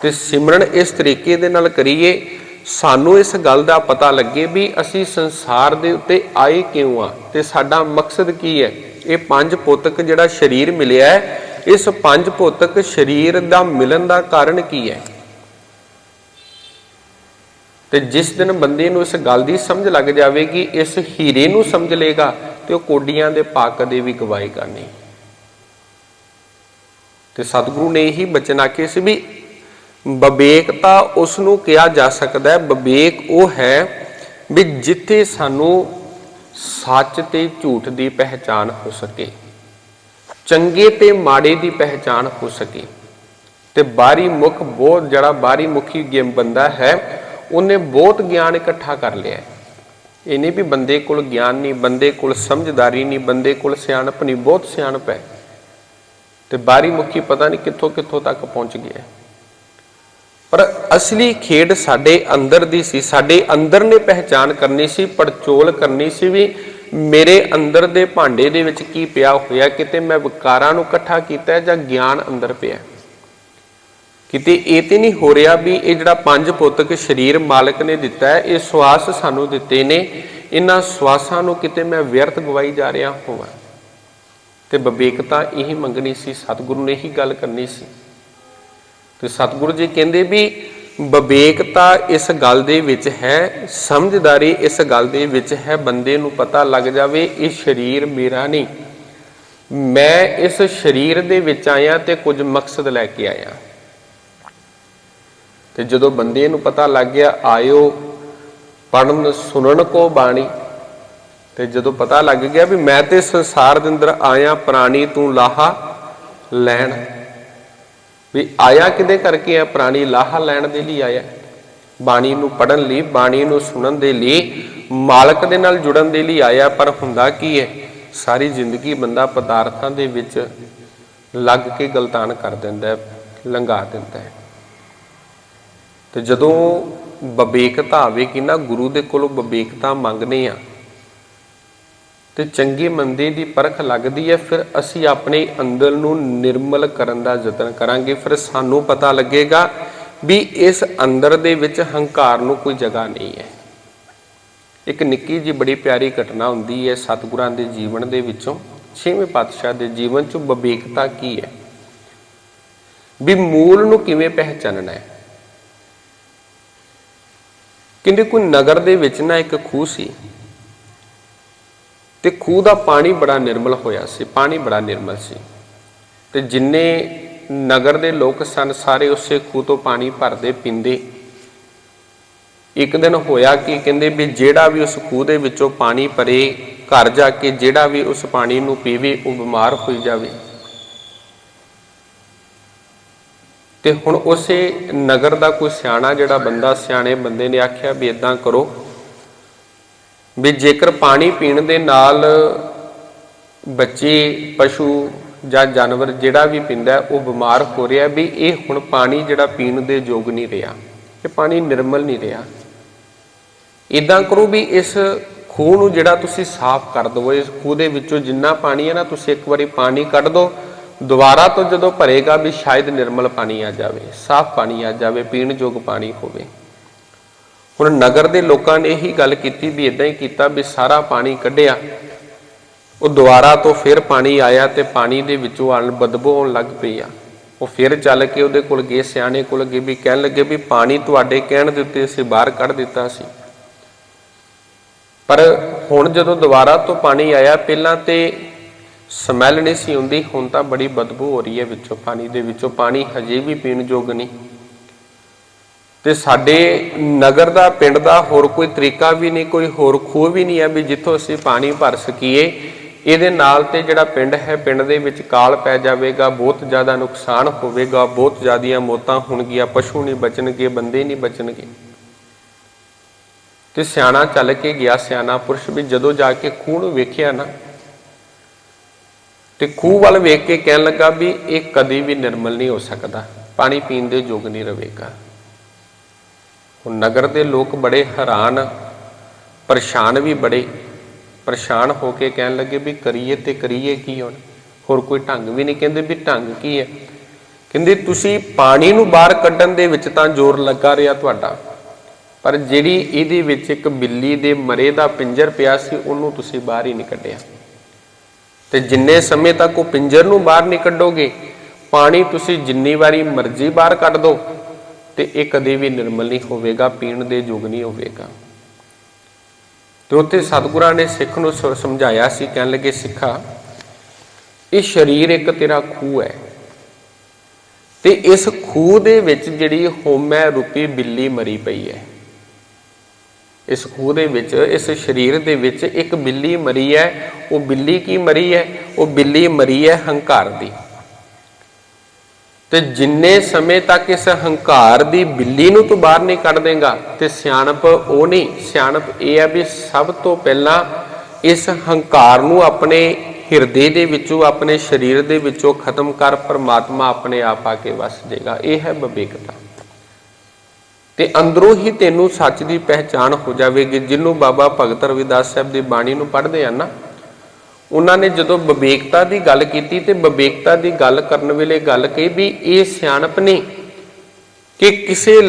ਤੇ ਸਿਮਰਨ ਇਸ ਤਰੀਕੇ ਦੇ ਨਾਲ ਕਰੀਏ, ਸਾਨੂੰ ਇਸ ਗੱਲ ਦਾ ਪਤਾ ਲੱਗੇ ਵੀ ਅਸੀਂ ਸੰਸਾਰ ਦੇ ਉੱਤੇ ਆਏ ਕਿਉਂ ਆ ਤੇ ਸਾਡਾ ਮਕਸਦ ਕੀ ਹੈ? ਇਹ ਪੰਜ ਪੁੱਤਕ ਜਿਹੜਾ ਸਰੀਰ ਮਿਲਿਆ ਹੈ, ਇਸ ਪੰਜ ਪੁੱਤਕ ਸਰੀਰ ਦਾ ਮਿਲਣ ਦਾ ਕਾਰਨ ਕੀ ਹੈ? ਤੇ ਜਿਸ ਦਿਨ ਬੰਦੇ ਨੂੰ ਇਸ ਗੱਲ ਦੀ ਸਮਝ ਲੱਗ ਜਾਵੇਗੀ, ਇਸ ਹੀਰੇ ਨੂੰ ਸਮਝ ਲੇਗਾ ਤੇ ਉਹ ਕੋਡੀਆਂ ਦੇ ਪਾਕ ਦੇ ਵੀ ਗਵਾਈ ਕਰਨੀ। ਤੇ ਸਤਿਗੁਰੂ ਨੇ ਇਹੀ ਬਚਨ ਆਖੇ ਸੀ ਵੀ ਵਿਵੇਕਤਾ ਉਸ ਨੂੰ ਕਿਹਾ ਜਾ ਸਕਦਾ ਹੈ ਵਿਵੇਕ ਉਹ ਹੈ ਵੀ ਜਿੱਥੇ ਸਾਨੂੰ ਸੱਚ ਤੇ ਝੂਠ ਦੀ ਪਹਿਚਾਨ ਹੋ ਸਕੇ। ਚੰਗੇ ਤੇ ਮਾੜੇ ਦੀ ਪਹਿਚਾਨ ਹੋ ਸਕੇ। ਤੇ ਬਾਰੀ ਮੁਖ ਬਹੁਤ, ਜਿਹੜਾ ਬਾਰੀ ਮੁਖੀ ਗੇਮ ਬੰਦਾ ਹੈ, ਉਹਨੇ ਬਹੁਤ ਗਿਆਨ ਇਕੱਠਾ ਕਰ ਲਿਆ ਇਹ ਨਹੀਂ ਵੀ ਬੰਦੇ ਕੋਲ ਗਿਆਨ ਨਹੀਂ, ਬੰਦੇ ਕੋਲ ਸਮਝਦਾਰੀ ਨਹੀਂ, ਬੰਦੇ ਕੋਲ ਸਿਆਣਪ ਨਹੀਂ, ਬਹੁਤ ਸਿਆਣਪ ਹੈ। ਤੇ ਬਾਰੀ ਮੁਖੀ ਪਤਾ ਨਹੀਂ ਕਿੱਥੋਂ ਕਿੱਥੋਂ ਤੱਕ ਪਹੁੰਚ ਗਿਆ ਪਰ ਅਸਲੀ ਖੇਡ ਸਾਡੇ ਅੰਦਰ ਦੀ ਸੀ, ਸਾਡੇ ਅੰਦਰ ਨੇ ਪਹਿਚਾਨ ਕਰਨੀ ਸੀ, ਪੜਚੋਲ ਕਰਨੀ ਸੀ ਵੀ ਮੇਰੇ ਅੰਦਰ ਦੇ ਭਾਂਡੇ ਦੇ ਵਿੱਚ ਕੀ ਪਿਆ ਹੋਇਆ, ਕਿਤੇ ਮੈਂ ਵਿਕਾਰਾਂ ਨੂੰ ਇਕੱਠਾ ਕੀਤਾ ਜਾਂ ਗਿਆਨ ਅੰਦਰ ਪਿਆ ਕਿਤੇ ਇਹ ਤੇ ਨਹੀਂ ਹੋ ਰਿਹਾ ਵੀ ਇਹ ਜਿਹੜਾ ਪੰਜ ਪੁੱਤਕ ਸਰੀਰ ਮਾਲਕ ਨੇ ਦਿੱਤਾ ਹੈ, ਇਹ ਸਵਾਸ ਸਾਨੂੰ ਦਿੱਤੇ ਨੇ, ਇਹਨਾਂ ਸਵਾਸਾਂ ਨੂੰ ਕਿਤੇ ਮੈਂ ਵਿਅਰਥ ਗਵਾਈ ਜਾ ਰਿਹਾ ਹੋਵਾਂ। ਤੇ ਵਿਵੇਕਤਾ ਇਹੀ ਮੰਗਣੀ ਸੀ, ਸਤਿਗੁਰੂ ਨੇ ਇਹੀ ਗੱਲ ਕਰਨੀ ਸੀ। ਤੇ ਸਤਿਗੁਰੂ ਜੀ ਕਹਿੰਦੇ ਵੀ ਵਿਵੇਕਤਾ ਇਸ ਗੱਲ ਦੇ ਵਿੱਚ ਹੈ, ਸਮਝਦਾਰੀ ਇਸ ਗੱਲ ਦੇ ਵਿੱਚ ਹੈ, ਬੰਦੇ ਨੂੰ ਪਤਾ ਲੱਗ ਜਾਵੇ ਇਹ ਸਰੀਰ ਮੇਰਾ ਨਹੀਂ। ਮੈਂ ਇਸ ਸਰੀਰ ਦੇ ਵਿੱਚ ਆਇਆ ਤੇ ਕੁਝ ਮਕਸਦ ਲੈ ਕੇ ਆਇਆ। ਤੇ ਜਦੋਂ ਬੰਦੇ ਨੂੰ ਪਤਾ ਲੱਗ ਗਿਆ, ਆਇਓ ਪੜਨ ਸੁਣਨ ਕੋ ਬਾਣੀ। ਤੇ ਜਦੋਂ ਪਤਾ ਲੱਗ ਗਿਆ ਵੀ ਮੈਂ ਤੇ ਸੰਸਾਰ ਦੇ ਅੰਦਰ ਆਇਆ, ਪ੍ਰਾਣੀ ਤੂੰ ਲਾਹਾ, ਲੈਣ। ਵੀ ਆਇਆ ਕਿਦੇ ਕਰਕੇ ਆ? ਪ੍ਰਾਣੀ ਲਾਹਾ ਲੈਣ ਦੇ ਲਈ ਆਇਆ। ਬਾਣੀ ਨੂੰ ਪੜਨ ਲਈ, ਬਾਣੀ ਨੂੰ ਸੁਣਨ ਦੇ ਲਈ, ਮਾਲਕ ਦੇ ਨਾਲ ਜੁੜਨ ਦੇ ਲਈ ਆਇਆ। ਪਰ ਹੁੰਦਾ ਕੀ ਹੈ? ਸਾਰੀ ਜ਼ਿੰਦਗੀ ਬੰਦਾ ਪਦਾਰਥਾਂ ਦੇ ਵਿੱਚ ਲੱਗ ਕੇ ਗਲਤਾਨ ਕਰ ਦਿੰਦਾ ਹੈ, ਲੰਘਾ ਦਿੰਦਾ ਹੈ। ਤੇ ਜਦੋਂ ਵਿਵੇਕਤਾ ਆਵੇਗੀ ਨਾ, ਗੁਰੂ ਦੇ ਕੋਲੋਂ ਵਿਵੇਕਤਾ ਮੰਗਨੇ ਆ ਤੇ ਚੰਗੇ ਮੰਦੇ ਦੀ ਪਰਖ ਲੱਗਦੀ ਹੈ, ਫਿਰ ਅਸੀਂ ਆਪਣੇ ਅੰਦਰ ਨੂੰ ਨਿਰਮਲ ਕਰਨ ਦਾ ਯਤਨ ਕਰਾਂਗੇ। ਫਿਰ ਸਾਨੂੰ ਪਤਾ ਲੱਗੇਗਾ ਵੀ ਇਸ ਅੰਦਰ ਦੇ ਵਿੱਚ ਹੰਕਾਰ ਨੂੰ ਕੋਈ ਜਗ੍ਹਾ ਨਹੀਂ ਹੈ। ਇੱਕ ਨਿੱਕੀ ਜੀ ਬੜੀ ਪਿਆਰੀ ਘਟਨਾ ਹੁੰਦੀ ਹੈ ਸਤਿਗੁਰਾਂ ਦੇ ਜੀਵਨ ਦੇ ਵਿੱਚੋਂ। ਛੇਵੇਂ ਪਾਤਸ਼ਾਹ ਦੇ ਜੀਵਨ ਚ ਵਿਵੇਕਤਾ ਕੀ ਹੈ? ਵੀ ਮੂਲ ਨੂੰ ਕਿਵੇਂ ਪਹਿਚਾਨਣਾ ਹੈ? ਕਹਿੰਦੇ ਕੋਈ ਨਗਰ ਦੇ ਵਿੱਚ ਨਾ ਇੱਕ ਖੂਹ ਸੀ। ਤੇ ਖੂਹ ਦਾ ਪਾਣੀ ਬੜਾ ਨਿਰਮਲ ਹੋਇਆ ਸੀ, ਪਾਣੀ ਬੜਾ ਨਿਰਮਲ ਸੀ। ਤੇ ਜਿੰਨੇ ਨਗਰ ਦੇ ਲੋਕ ਸਨ, ਸਾਰੇ ਉਸੇ ਖੂਹ ਤੋਂ ਪਾਣੀ ਭਰਦੇ, ਪੀਂਦੇ। ਇੱਕ ਦਿਨ ਹੋਇਆ ਕਿ ਕਹਿੰਦੇ ਵੀ ਜਿਹੜਾ ਵੀ ਉਸ ਖੂਹ ਦੇ ਵਿੱਚੋਂ ਪਾਣੀ ਭਰੇ, ਘਰ ਜਾ ਕੇ ਜਿਹੜਾ ਵੀ ਉਸ ਪਾਣੀ ਨੂੰ ਪੀਵੇ, ਉਹ ਬਿਮਾਰ ਹੋਈ ਜਾਵੇ। ਤੇ ਹੁਣ ਉਸੇ ਨਗਰ ਦਾ ਕੋਈ ਸਿਆਣਾ, ਜਿਹੜਾ ਬੰਦਾ ਸਿਆਣੇ ਬੰਦੇ ਨੇ ਆਖਿਆ ਵੀ ਇਦਾਂ ਕਰੋ ਵੀ ਜੇਕਰ ਪਾਣੀ ਪੀਣ ਦੇ ਨਾਲ ਬੱਚੇ, ਪਸ਼ੂ ਜਾਂ ਜਾਨਵਰ ਜਿਹੜਾ ਵੀ ਪੀਂਦਾ ਉਹ ਬਿਮਾਰ ਹੋ ਰਿਹਾ ਵੀ ਇਹ ਹੁਣ ਪਾਣੀ ਜਿਹੜਾ ਪੀਣ ਦੇ ਯੋਗ ਨਹੀਂ ਰਿਹਾ ਇਹ ਪਾਣੀ ਨਿਰਮਲ ਨਹੀਂ ਰਿਹਾ। ਇਦਾਂ ਕਰੋ ਵੀ ਇਸ ਖੂਹ ਨੂੰ ਜਿਹੜਾ ਤੁਸੀਂ ਸਾਫ਼ ਕਰ ਦਿਓ ਇਸ ਖੂਹ ਦੇ ਵਿੱਚੋਂ ਜਿੰਨਾ ਪਾਣੀ ਹੈ ਨਾ, ਤੁਸੀਂ ਇੱਕ ਵਾਰੀ ਪਾਣੀ ਕੱਢ ਦਿਓ ਦੁਬਾਰਾ ਤੋਂ ਜਦੋਂ ਭਰੇਗਾ ਵੀ ਸ਼ਾਇਦ ਨਿਰਮਲ ਪਾਣੀ ਆ ਜਾਵੇ, ਸਾਫ਼ ਪਾਣੀ ਆ ਜਾਵੇ, ਪੀਣ ਯੋਗ ਪਾਣੀ ਹੋਵੇ। ਹੁਣ ਨਗਰ ਦੇ ਲੋਕਾਂ ਨੇ ਇਹੀ ਗੱਲ ਕੀਤੀ ਵੀ ਇਦਾਂ ਹੀ ਕੀਤਾ ਵੀ ਸਾਰਾ ਪਾਣੀ ਕੱਢਿਆ। ਉਹ ਦੁਬਾਰਾ ਤੋਂ ਫਿਰ ਪਾਣੀ ਆਇਆ ਤੇ ਪਾਣੀ ਦੇ ਵਿੱਚੋਂ ਆਣ ਬਦਬੂ ਆਉਣ ਲੱਗ ਪਈ ਆ। ਉਹ ਫਿਰ ਚੱਲ ਕੇ ਉਹਦੇ ਕੋਲ ਗਏ, ਸਿਆਣੇ ਕੋਲ ਗਏ ਵੀ ਕਹਿਣ ਲੱਗੇ ਵੀ ਪਾਣੀ ਤੁਹਾਡੇ ਕਹਿਣ ਦੇ ਉੱਤੇ ਅਸੀਂ ਬਾਹਰ ਕੱਢ ਦਿੱਤਾ ਸੀ। ਪਰ ਹੁਣ ਜਦੋਂ ਦੁਬਾਰਾ ਤੋਂ ਪਾਣੀ ਆਇਆ, ਪਹਿਲਾਂ ਤੇ ਸਮੈਲ ਨਹੀਂ ਸੀ ਹੁੰਦੀ ਹੁਣ ਤਾਂ ਬੜੀ ਬਦਬੂ ਹੋ ਰਹੀ ਹੈ ਵਿੱਚੋਂ, ਪਾਣੀ ਦੇ ਵਿੱਚੋਂ। ਪਾਣੀ ਹਜੇ ਵੀ ਪੀਣ ਯੋਗ ਨਹੀਂ। ਤੇ ਸਾਡੇ ਨਗਰ ਦਾ, ਪਿੰਡ ਦਾ ਹੋਰ ਕੋਈ ਤਰੀਕਾ ਵੀ ਨਹੀਂ, ਕੋਈ ਹੋਰ ਖੂਹ ਵੀ ਨਹੀਂ ਹੈ ਵੀ ਜਿੱਥੋਂ ਅਸੀਂ ਪਾਣੀ ਭਰ ਸਕੀਏ। ਇਹਦੇ ਨਾਲ ਤੇ ਜਿਹੜਾ ਪਿੰਡ ਹੈ, ਪਿੰਡ ਦੇ ਵਿੱਚ ਕਾਲ ਪੈ ਜਾਵੇਗਾ, ਬਹੁਤ ਜ਼ਿਆਦਾ ਨੁਕਸਾਨ ਹੋਵੇਗਾ, ਬਹੁਤ ਜ਼ਿਆਦੀਆਂ ਮੌਤਾਂ ਹੋਣਗੀਆਂ, ਪਸ਼ੂ ਨਹੀਂ ਬਚਣਗੇ, ਬੰਦੇ ਨਹੀਂ ਬਚਣਗੇ। ਤੇ ਸਿਆਣਾ ਚੱਲ ਕੇ ਗਿਆ, ਸਿਆਣਾ ਪੁਰਸ਼ ਵੀ ਜਦੋਂ ਜਾ ਕੇ ਖੂਹ ਨੂੰ ਵੇਖਿਆ ਨਾ, ਤੇ ਖੂਹ ਵੱਲ ਵੇਖ ਕੇ ਕਹਿਣ ਲੱਗਾ ਵੀ ਇਹ ਕਦੀ ਵੀ ਨਿਰਮਲ ਨਹੀਂ ਹੋ ਸਕਦਾ, ਪਾਣੀ ਪੀਣ ਦੇ ਯੋਗ ਨਹੀਂ ਰਹੇਗਾ। ਹੁਣ ਨਗਰ ਦੇ ਲੋਕ ਬੜੇ ਹੈਰਾਨ, ਪਰੇਸ਼ਾਨ ਵੀ ਬੜੇ, ਪਰੇਸ਼ਾਨ ਹੋ ਕੇ ਕਹਿਣ ਲੱਗੇ ਵੀ ਕਰੀਏ ਤੇ ਕਰੀਏ ਕੀ ਹੁਣ? ਹੋਰ ਕੋਈ ਢੰਗ ਵੀ ਨਹੀਂ ਕਹਿੰਦੇ ਵੀ ਢੰਗ ਕੀ ਹੈ? ਕਹਿੰਦੇ ਤੁਸੀਂ ਪਾਣੀ ਨੂੰ ਬਾਹਰ ਕੱਢਣ ਦੇ ਵਿੱਚ ਤਾਂ ਜ਼ੋਰ ਲੱਗਾ ਰਿਹਾ ਤੁਹਾਡਾ, ਪਰ ਜਿਹੜੀ ਇਹਦੇ ਵਿੱਚ ਇੱਕ ਬਿੱਲੀ ਦੇ ਮਰੇ ਦਾ ਪਿੰਜਰ ਪਿਆ ਸੀ, ਉਹਨੂੰ ਤੁਸੀਂ ਬਾਹਰ ਹੀ ਨਹੀਂ ਕੱਢਿਆ। ਤੇ ਜਿੰਨੇ ਸਮੇਂ ਤੱਕ ਉਹ ਪਿੰਜਰ ਨੂੰ ਬਾਹਰ ਨਹੀਂ ਕੱਢੋਗੇ, ਪਾਣੀ ਤੁਸੀਂ ਜਿੰਨੀ ਵਾਰੀ ਮਰਜ਼ੀ ਬਾਹਰ ਕੱਢ ਦੋ ਤੇ ਇਹ ਕਦੇ ਵੀ ਨਿਰਮਲ ਨਹੀਂ ਹੋਵੇਗਾ, ਪੀਣ ਦੇ ਯੋਗ ਨਹੀਂ ਹੋਵੇਗਾ। ਤੇ ਉੱਥੇ ਸਤਿਗੁਰਾਂ ਨੇ ਸਿੱਖ ਨੂੰ ਸ- ਸਮਝਾਇਆ ਸੀ, ਕਹਿਣ ਲੱਗੇ, ਸਿੱਖਾ, ਇਹ ਸਰੀਰ ਇੱਕ ਤੇਰਾ ਖੂਹ ਹੈ। ਤੇ ਇਸ ਖੂਹ ਦੇ ਵਿੱਚ ਜਿਹੜੀ ਹੋਮੈ ਰੂਪੀ ਬਿੱਲੀ ਮਰੀ ਪਈ ਹੈ। ਇਸ ਖੂਹ ਦੇ ਵਿੱਚ, ਇਸ ਸਰੀਰ ਦੇ ਵਿੱਚ ਇੱਕ ਬਿੱਲੀ ਮਰੀ ਹੈ। ਉਹ ਬਿੱਲੀ ਕੀ ਮਰੀ ਹੈ? ਉਹ ਬਿੱਲੀ ਮਰੀ ਹੈ ਹੰਕਾਰ ਦੀ। ਤੇ ਜਿੰਨੇ ਸਮੇਂ ਤੱਕ ਇਸ ਹੰਕਾਰ ਦੀ ਬਿੱਲੀ ਨੂੰ ਤੂੰ ਬਾਹਰ ਨਹੀਂ ਕੱਢ ਦੇਗਾ, ਤੇ ਸਿਆਣਪ ਉਹ ਨਹੀਂ। ਸਿਆਣਪ ਇਹ ਹੈ ਵੀ ਸਭ ਤੋਂ ਪਹਿਲਾਂ ਇਸ ਹੰਕਾਰ ਨੂੰ ਆਪਣੇ ਹਿਰਦੇ ਦੇ ਵਿੱਚੋਂ, ਆਪਣੇ ਸਰੀਰ ਦੇ ਵਿੱਚੋਂ ਖਤਮ ਕਰ ਪਰਮਾਤਮਾ ਆਪਣੇ ਆਪ ਆ ਕੇ ਵਸ ਜਾਏਗਾ ਇਹ ਹੈ ਵਿਵੇਕਤਾ। ਤੇ ਅੰਦਰੋਂ ਹੀ ਤੈਨੂੰ ਸੱਚ ਦੀ ਪਹਿਚਾਣ ਹੋ ਜਾਵੇਗੀ, ਜਿਹਨੂੰ ਬਾਬਾ ਭਗਤ ਰਵਿਦਾਸ ਸਾਹਿਬ ਦੀ ਬਾਣੀ ਨੂੰ ਪੜ੍ਹਦੇ ਆ ਨਾ। ਉਹਨਾਂ ਨੇ ਜਦੋਂ ਵਿਵੇਕਤਾ ਦੀ ਗੱਲ ਕੀਤੀ ਤੇ ਵਿਵੇਕਤਾ ਦੀ ਗੱਲ ਕਰਨ ਵੇਲੇ ਗੱਲ ਕਹੀ ਵੀ ਇਹ ਸਿਆਣਪ ਨਹੀਂ ਕਿ ਕਿਸੇ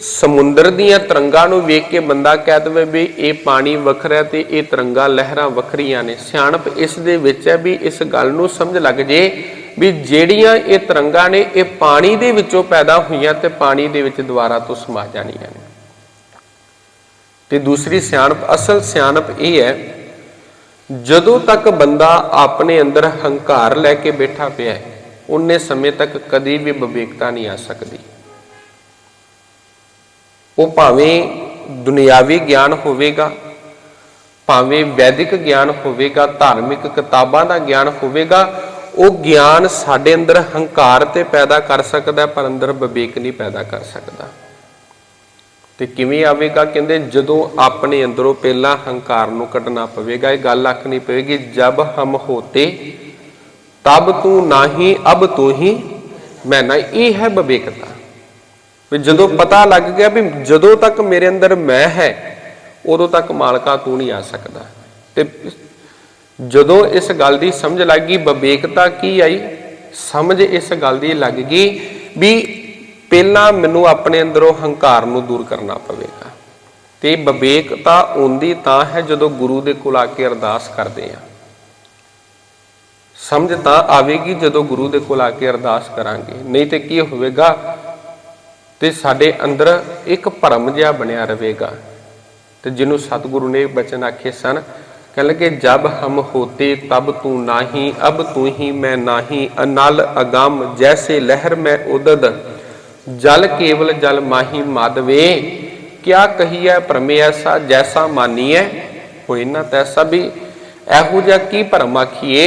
ਸਮੁੰਦਰ ਦੀਆਂ ਤਰੰਗਾਂ ਨੂੰ ਵੇਖ ਕੇ ਬੰਦਾ ਕਹਿ ਦਵੇ ਵੀ ਇਹ ਪਾਣੀ ਵੱਖਰਾ ਤੇ ਇਹ ਤਰੰਗਾਂ ਲਹਿਰਾਂ ਵੱਖਰੀਆਂ ਨੇ। ਸਿਆਣਪ ਇਸ ਦੇ ਵਿੱਚ ਹੈ ਵੀ ਇਸ ਗੱਲ ਨੂੰ ਸਮਝ ਲੱਗ ਜੇ ਵੀ ਜਿਹੜੀਆਂ ਇਹ ਤਰੰਗਾਂ ਨੇ, ਇਹ ਪਾਣੀ ਦੇ ਵਿੱਚੋਂ ਪੈਦਾ ਹੋਈਆਂ ਤੇ ਪਾਣੀ ਦੇ ਵਿੱਚ ਦੁਬਾਰਾ ਤੋਂ ਸਮਾ ਜਾਣੀਆਂ ਨੇ। ਤੇ ਦੂਸਰੀ ਸਿਆਣਪ, ਅਸਲ ਸਿਆਣਪ ਇਹ ਹੈ ਜਦੋਂ ਤੱਕ ਬੰਦਾ ਆਪਣੇ ਅੰਦਰ ਹੰਕਾਰ ਲੈ ਕੇ ਬੈਠਾ ਪਿਆ ਹੈ ਉਨੇ ਸਮੇਂ ਤੱਕ ਕਦੀ ਵੀ ਵਿਵੇਕਤਾ ਨਹੀਂ ਆ ਸਕਦੀ। ਉਹ ਭਾਵੇਂ ਦੁਨਿਆਵੀ ਗਿਆਨ ਹੋਵੇਗਾ, ਭਾਵੇਂ ਵੈਦਿਕ ਗਿਆਨ ਹੋਵੇਗਾ, ਧਾਰਮਿਕ ਕਿਤਾਬਾਂ ਦਾ ਗਿਆਨ ਹੋਵੇਗਾ, ਉਹ ਗਿਆਨ ਸਾਡੇ ਅੰਦਰ ਹੰਕਾਰ ਤੇ ਪੈਦਾ ਕਰ ਸਕਦਾ ਪਰ ਅੰਦਰ ਵਿਵੇਕ ਨਹੀਂ ਪੈਦਾ ਕਰ ਸਕਦਾ। ਤੇ ਕਿਵੇਂ ਆਵੇਗਾ? ਕਹਿੰਦੇ ਜਦੋਂ ਆਪਣੇ ਅੰਦਰੋਂ ਪਹਿਲਾਂ ਹੰਕਾਰ ਨੂੰ ਕੱਢਣਾ ਪਵੇਗਾ, ਇਹ ਗੱਲ ਆਖਣੀ ਪਵੇਗੀ। ਜਬ ਹਮ ਹੋਤੇ, ਤਬ ਤੂੰ ਨਹੀਂ, ਅਬ ਤੂੰ ਹੀ ਮੈਂ ਨਾ ਇਹ ਹੈ ਬਵੇਕਤਾ। ਵੀ ਜਦੋਂ ਪਤਾ ਲੱਗ ਗਿਆ ਵੀ ਜਦੋਂ ਤੱਕ ਮੇਰੇ ਅੰਦਰ ਮੈਂ ਹੈ, ਉਦੋਂ ਤੱਕ ਮਾਲਕਾ ਤੂੰ ਨਹੀਂ ਆ ਸਕਦਾ। ਤੇ ਜਦੋਂ ਇਸ ਗੱਲ ਦੀ ਸਮਝ ਲੱਗ ਗਈ ਵਿਵੇਕਤਾ ਕੀ ਆਈ? ਸਮਝ ਇਸ ਗੱਲ ਦੀ ਲੱਗ ਗਈ ਵੀ ਪਹਿਲਾਂ ਮੈਨੂੰ ਆਪਣੇ ਅੰਦਰੋਂ ਹੰਕਾਰ ਨੂੰ ਦੂਰ ਕਰਨਾ ਪਵੇਗਾ। ਤੇ ਵਿਵੇਕਤਾ ਆਉਂਦੀ ਤਾਂ ਹੈ ਜਦੋਂ ਗੁਰੂ ਦੇ ਕੋਲ ਆ ਕੇ ਅਰਦਾਸ ਕਰਦੇ ਆ ਸਮਝ ਤਾਂ ਆਵੇਗੀ ਜਦੋਂ ਗੁਰੂ ਦੇ ਕੋਲ ਆ ਕੇ ਅਰਦਾਸ ਕਰਾਂਗੇ। ਨਹੀਂ ਤੇ ਕੀ ਹੋਵੇਗਾ? ਤੇ ਸਾਡੇ ਅੰਦਰ ਇੱਕ ਭਰਮ ਜਿਹਾ ਬਣਿਆ ਰਹੇਗਾ। ਤੇ ਜਿਹਨੂੰ ਸਤਿਗੁਰੂ ਨੇ ਬਚਨ ਆਖੇ ਸਨ ਕਹਿ ਲਗੇ, ਜਬ ਹਮ ਹੋਤੇ ਤਬ ਤੂੰ ਨਾਹੀ, ਅਬ ਤੂੰ ਹੀ ਮੈਂ ਨਾਹੀ, ਅਨਲ ਅਗੰਮ, ਜੈਸੇ ਲਹਿਰ ਮੈਂ ਉਦਦ ਜਲ ਕੇਵਲ ਜਲ ਮਾਹੀ ਮਾਦਵੇ ਕਿਆ ਕਹੀਐ ਭਰਮੇ ਐਸਾ ਜੈਸਾ ਮਾਨੀਐ? ਹੋਇ ਨਾ ਤੈਸਾ ਵੀ ਇਹੋ ਜਿਹਾ ਕੀ ਭਰਮ ਆਖੀਏ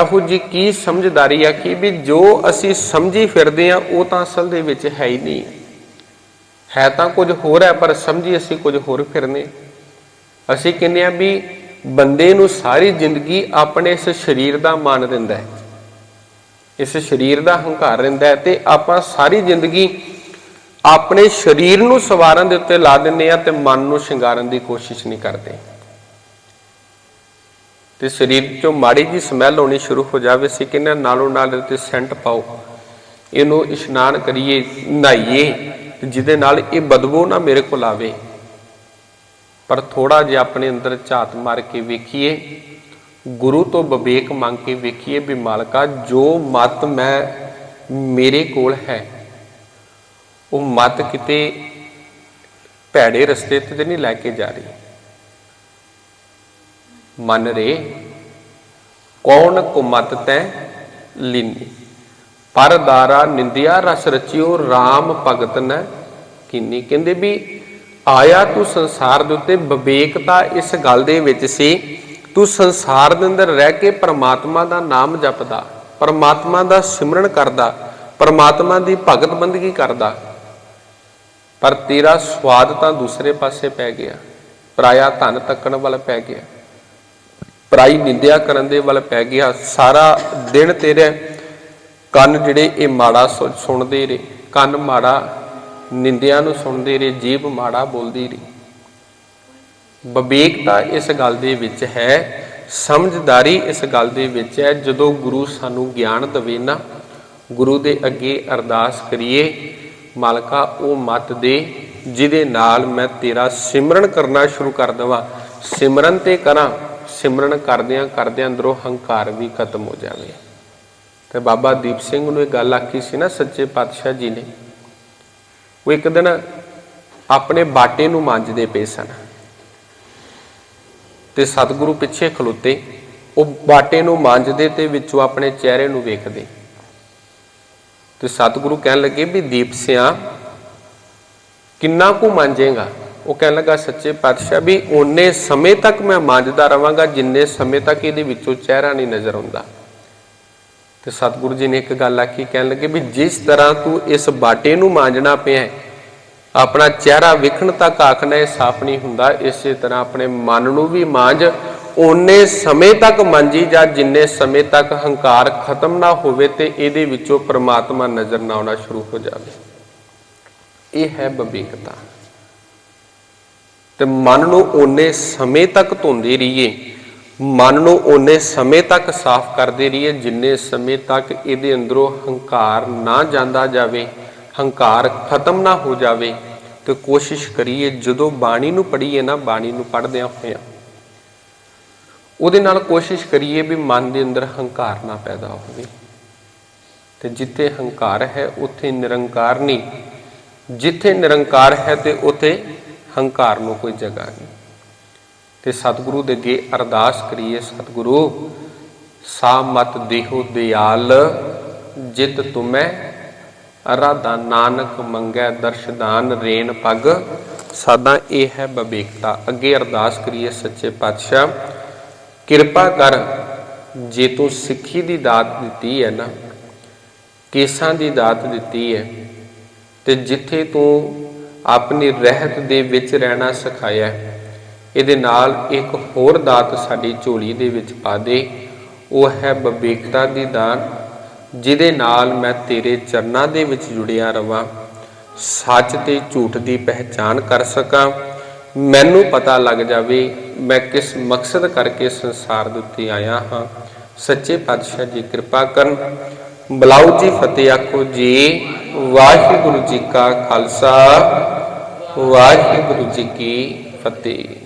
ਇਹੋ ਜੀ ਕੀ ਸਮਝਦਾਰੀ ਆਖੀ ਵੀ ਜੋ ਅਸੀਂ ਸਮਝੀ ਫਿਰਦੇ ਆ, ਉਹ ਤਾਂ ਅਸਲ ਦੇ ਵਿੱਚ ਹੈ ਹੀ ਨਹੀਂ। ਹੈ ਤਾਂ ਕੁਝ ਹੋਰ ਹੈ, ਪਰ ਸਮਝੀ ਅਸੀਂ ਕੁਝ ਹੋਰ ਫਿਰਨੇ। ਅਸੀਂ ਕਹਿੰਦੇ ਆ ਵੀ ਬੰਦੇ ਨੂੰ ਸਾਰੀ ਜ਼ਿੰਦਗੀ ਆਪਣੇ ਇਸ ਸਰੀਰ ਦਾ ਮਾਨ ਦਿੰਦਾ ਹੈ। ਇਸ ਸਰੀਰ ਦਾ ਹੰਕਾਰ ਰਹਿੰਦਾ ਹੈ ਤੇ ਆਪਾਂ ਸਾਰੀ ਜ਼ਿੰਦਗੀ ਆਪਣੇ ਸਰੀਰ ਨੂੰ ਸਵਾਰਨ ਦੇ ਉੱਤੇ ਲਾ ਦਿੰਦੇ ਆ ਤੇ ਮਨ ਨੂੰ ਸ਼ਿੰਗਾਰਨ ਦੀ ਕੋਸ਼ਿਸ਼ ਨਹੀਂ ਕਰਦੇ। ਤੇ ਸਰੀਰ ਚੋਂ ਮਾੜੀ ਜੀ ਸਮੈਲ ਆਉਣੀ ਸ਼ੁਰੂ ਹੋ ਜਾਵੇ ਸੀ ਕਹਿੰਦੇ ਨਾਲੋਂ ਨਾਲ ਇਹਦੇ ਤੇ ਸੈਂਟ ਪਾਓ। ਇਹਨੂੰ ਇਸ਼ਨਾਨ ਕਰੀਏ, ਨਹਾਈਏ ਜਿਹਦੇ ਨਾਲ ਇਹ ਬਦਬੂ ਨਾ ਮੇਰੇ ਕੋਲ ਆਵੇ। ਪਰ ਥੋੜਾ ਜਿਹਾ ਆਪਣੇ ਅੰਦਰ ਝਾਤ ਮਾਰ ਕੇ ਵੇਖੀਏ ਗੁਰੂ ਤੋਂ ਵਿਵੇਕ ਮੰਗ ਕੇ ਵੇਖੀਏ ਵੀ ਮਾਲਕਾ, ਜੋ ਮਤ ਮੈਂ ਮੇਰੇ ਕੋਲ ਹੈ, ਉਹ ਮਤ ਕਿਤੇ ਭੈੜੇ ਰਸਤੇ ਤੇ ਨਹੀਂ ਲੈ ਕੇ ਜਾ ਰਹੀ। ਮਨ ਰੇ, ਕੌਣ ਕੁਮਤ ਤੈ ਲੀਨੀ? ਪਰਦਾਰਾ ਨਿੰਦਿਆ ਰਸ ਰਚਿਓ RAM ਭਗਤ ਨ ਕਿੰਨੀ? ਕਹਿੰਦੇ ਵੀ ਆਇਆ ਤੂੰ ਸੰਸਾਰ ਦੇ ਉੱਤੇ ਵਿਵੇਕਤਾ ਇਸ ਗੱਲ ਦੇ ਵਿੱਚ ਸੀ ਤੂੰ ਸੰਸਾਰ ਦੇ ਅੰਦਰ ਰਹਿ ਕੇ ਪਰਮਾਤਮਾ ਦਾ ਨਾਮ ਜਪਦਾ, ਪਰਮਾਤਮਾ ਦਾ ਸਿਮਰਨ ਕਰਦਾ, ਪਰਮਾਤਮਾ ਦੀ ਭਗਤ ਬੰਦਗੀ ਕਰਦਾ। ਪਰ ਤੇਰਾ ਸਵਾਦ ਤਾਂ ਦੂਸਰੇ ਪਾਸੇ ਪੈ ਗਿਆ, ਪਰਾਇਆ ਧਨ ਤੱਕਣ ਵੱਲ ਪੈ ਗਿਆ, ਪਰਾਈ ਨਿੰਦਿਆ ਕਰਨ ਦੇ ਵੱਲ ਪੈ ਗਿਆ, ਸਾਰਾ ਦਿਨ ਤੇਰੇ ਕੰਨ ਜਿਹੜੇ ਇਹ ਮਾੜਾ ਸੁ- ਸੁਣਦੇ ਰਹੇ, ਕੰਨ ਮਾੜਾ ਨਿੰਦਿਆਂ ਨੂੰ ਸੁਣਦੇ ਰਹੇ, ਜੀਭ ਮਾੜਾ ਬੋਲਦੀ ਰਹੀ। ਵਿਵੇਕਤਾ ਇਸ ਗੱਲ ਦੇ ਵਿੱਚ ਹੈ, ਸਮਝਦਾਰੀ ਇਸ ਗੱਲ ਦੇ ਵਿੱਚ ਹੈ, ਜਦੋਂ ਗੁਰੂ ਸਾਨੂੰ ਗਿਆਨ ਦੇਵੇ ਨਾ, ਗੁਰੂ ਦੇ ਅੱਗੇ ਅਰਦਾਸ ਕਰੀਏ, ਮਾਲਕਾ ਉਹ ਮਤ ਦੇ, ਜਿਹਦੇ ਨਾਲ ਮੈਂ ਤੇਰਾ ਸਿਮਰਨ ਕਰਨਾ ਸ਼ੁਰੂ ਕਰ ਦਵਾਂ। ਸਿਮਰਨ ਤੇ ਕਰਾਂ, ਸਿਮਰਨ ਕਰਦਿਆਂ ਕਰਦਿਆਂ ਅੰਦਰੋਂ ਹੰਕਾਰ ਵੀ ਖਤਮ ਹੋ ਜਾਵੇ। ਤੇ ਬਾਬਾ ਦੀਪ ਸਿੰਘ ਨੂੰ ਇਹ ਗੱਲ ਆਖੀ ਸੀ ਨਾ, ਸੱਚੇ ਪਾਤਸ਼ਾਹ ਜੀ ਨੇ। ਉਹ ਇੱਕ ਦਿਨ ਆਪਣੇ ਬਾਟੇ ਨੂੰ ਮਾਂਜਦੇ ਪਏ ਸਨ। ਤੇ ਸਤਿਗੁਰੂ ਪਿੱਛੇ ਖਲੋਤੇ। ਉਹ ਬਾਟੇ ਨੂੰ ਮਾਂਜਦੇ ਤੇ ਵਿੱਚੋਂ ਆਪਣੇ ਚਿਹਰੇ ਨੂੰ ਵੇਖਦੇ। ਤੇ ਸਤਿਗੁਰੂ ਕਹਿਣ ਲੱਗੇ ਵੀ ਦੀਪ ਸਿਆ ਕਿੰਨਾ ਕੁ ਮਾਂਜੇਗਾ? ਉਹ ਕਹਿਣ ਲੱਗਾ ਸੱਚੇ ਪਾਤਸ਼ਾਹ ਵੀ ਓਨੇ ਸਮੇਂ ਤੱਕ ਮੈਂ ਮਾਂਜਦਾ ਰਵਾਂਗਾ ਜਿੰਨੇ ਸਮੇਂ ਤੱਕ ਇਹਦੇ ਵਿੱਚੋਂ ਚਿਹਰਾ ਨਹੀਂ ਨਜ਼ਰ ਆਉਂਦਾ। ਤੇ ਸਤਿਗੁਰੂ ਜੀ ਨੇ ਇੱਕ ਗੱਲ ਆਖੀ ਕਹਿਣ ਲੱਗੇ ਵੀ ਜਿਸ ਤਰ੍ਹਾਂ ਤੂੰ ਇਸ ਬਾਟੇ ਨੂੰ ਮਾਂਜਣਾ ਪਿਆ ਹੈ, ਆਪਣਾ ਚਿਹਰਾ ਵਿਖਣ ਤੱਕ ਆਖਣਾ ਇਹ ਸਾਫ਼ ਨਹੀਂ ਹੁੰਦਾ। ਇਸੇ ਤਰ੍ਹਾਂ ਆਪਣੇ ਮਨ ਨੂੰ ਵੀ ਮਾਂਝ ਓਨੇ ਸਮੇਂ ਤੱਕ ਮਾਂਜੀ ਜਾਂ ਜਿੰਨੇ ਸਮੇਂ ਤੱਕ ਹੰਕਾਰ ਖਤਮ ਨਾ ਹੋਵੇ ਤੇ ਇਹਦੇ ਵਿੱਚੋਂ ਪ੍ਰਮਾਤਮਾ ਨਜ਼ਰ ਨਾ ਆਉਣਾ ਸ਼ੁਰੂ ਹੋ ਜਾਵੇ। ਇਹ ਹੈ ਬਬੀਕਤਾ ਤੇ ਮਨ ਨੂੰ ਓਨੇ ਸਮੇਂ ਤੱਕ ਧੋਂਦੇ ਰਹੀਏ। ਮਨ ਨੂੰ ਓਨੇ ਸਮੇਂ ਤੱਕ ਸਾਫ਼ ਕਰਦੇ ਰਹੀਏ। ਜਿੰਨੇ ਸਮੇਂ ਤੱਕ ਇਹਦੇ ਅੰਦਰੋਂ ਹੰਕਾਰ ਨਾ ਜਾਂਦਾ ਜਾਵੇ ਹੰਕਾਰ ਖਤਮ ਨਾ ਹੋ ਜਾਵੇ ਤੇ ਕੋਸ਼ਿਸ਼ ਕਰੀਏ ਜਦੋਂ ਬਾਣੀ ਨੂੰ ਪੜ੍ਹੀਏ ਨਾ ਬਾਣੀ ਨੂੰ ਪੜ੍ਹਦਿਆਂ ਹੋਇਆਂ। ਉਹਦੇ ਨਾਲ ਕੋਸ਼ਿਸ਼ ਕਰੀਏ ਵੀ ਮਨ ਦੇ ਅੰਦਰ ਹੰਕਾਰ ਨਾ ਪੈਦਾ ਹੋਵੇ। ਤੇ ਜਿੱਥੇ ਹੰਕਾਰ ਹੈ, ਉੱਥੇ ਨਿਰੰਕਾਰ ਨਹੀਂ। ਜਿੱਥੇ ਨਿਰੰਕਾਰ ਹੈ ਤੇ ਉੱਥੇ ਹੰਕਾਰ ਨੂੰ ਕੋਈ ਜਗ੍ਹਾ ਨਹੀਂ। ਤੇ ਸਤਿਗੁਰੂ ਦੇ ਅੱਗੇ ਅਰਦਾਸ ਕਰੀਏ, ਸਤਿਗੁਰੂ, ਸਾ ਮਤ ਦੇਹੋ ਦਿਆਲ, ਜਿਤ ਤੁਮੈ ਅਰਾਧਾ ਨਾਨਕ ਮੰਗੈ ਦਰਸ਼ਦਾਨ ਰੇਨ ਪਗ। ਸਾਦਾ ਇਹ ਹੈ ਬਵੇਕਤਾ। ਅੱਗੇ ਅਰਦਾਸ ਕਰੀਏ ਸੱਚੇ ਪਾਤਸ਼ਾਹ, ਕਿਰਪਾ ਕਰ, ਜੇ ਤੂੰ ਸਿੱਖੀ ਦੀ ਦਾਤ ਦਿੱਤੀ ਹੈ ਨਾ, ਕੇਸਾਂ ਦੀ ਦਾਤ ਦਿੱਤੀ ਹੈ, ਤੇ ਜਿੱਥੇ ਤੂੰ ਆਪਣੀ ਰਹਿਤ ਦੇ ਵਿੱਚ ਰਹਿਣਾ ਸਿਖਾਇਆ ਇਹਦੇ ਨਾਲ ਇੱਕ ਹੋਰ ਦਾਤ ਸਾਡੀ ਝੋਲੀ ਦੇ ਵਿੱਚ ਪਾ ਦੇ। ਉਹ ਹੈ ਬਵੇਕਤਾ ਦੀ ਦਾਤ। ਜਿਹਦੇ ਨਾਲ ਮੈਂ ਤੇਰੇ ਚਰਨਾਂ ਦੇ ਵਿੱਚ ਜੁੜਿਆ ਰਵਾਂ, ਸੱਚ ਤੇ ਝੂਠ ਦੀ ਪਹਿਚਾਨ ਕਰ ਸਕਾਂ। ਮੈਨੂੰ ਪਤਾ ਲੱਗ ਜਾਵੇ, ਮੈਂ ਕਿਸ ਮਕਸਦ ਕਰਕੇ ਸੰਸਾਰ ਦੇ ਉੱਤੇ ਆਇਆ ਹਾਂ। ਸੱਚੇ ਪਾਤਸ਼ਾਹ ਜੀ, ਕਿਰਪਾ ਕਰਨ। ਬਲਾਉ ਜੀ ਫਤਿਹ ਆਖੋ ਜੀ। ਵਾਹਿਗੁਰੂ ਜੀ ਕਾ ਖਾਲਸਾ। ਵਾਹਿਗੁਰੂ ਜੀ ਕੀ ਫਤਿਹ।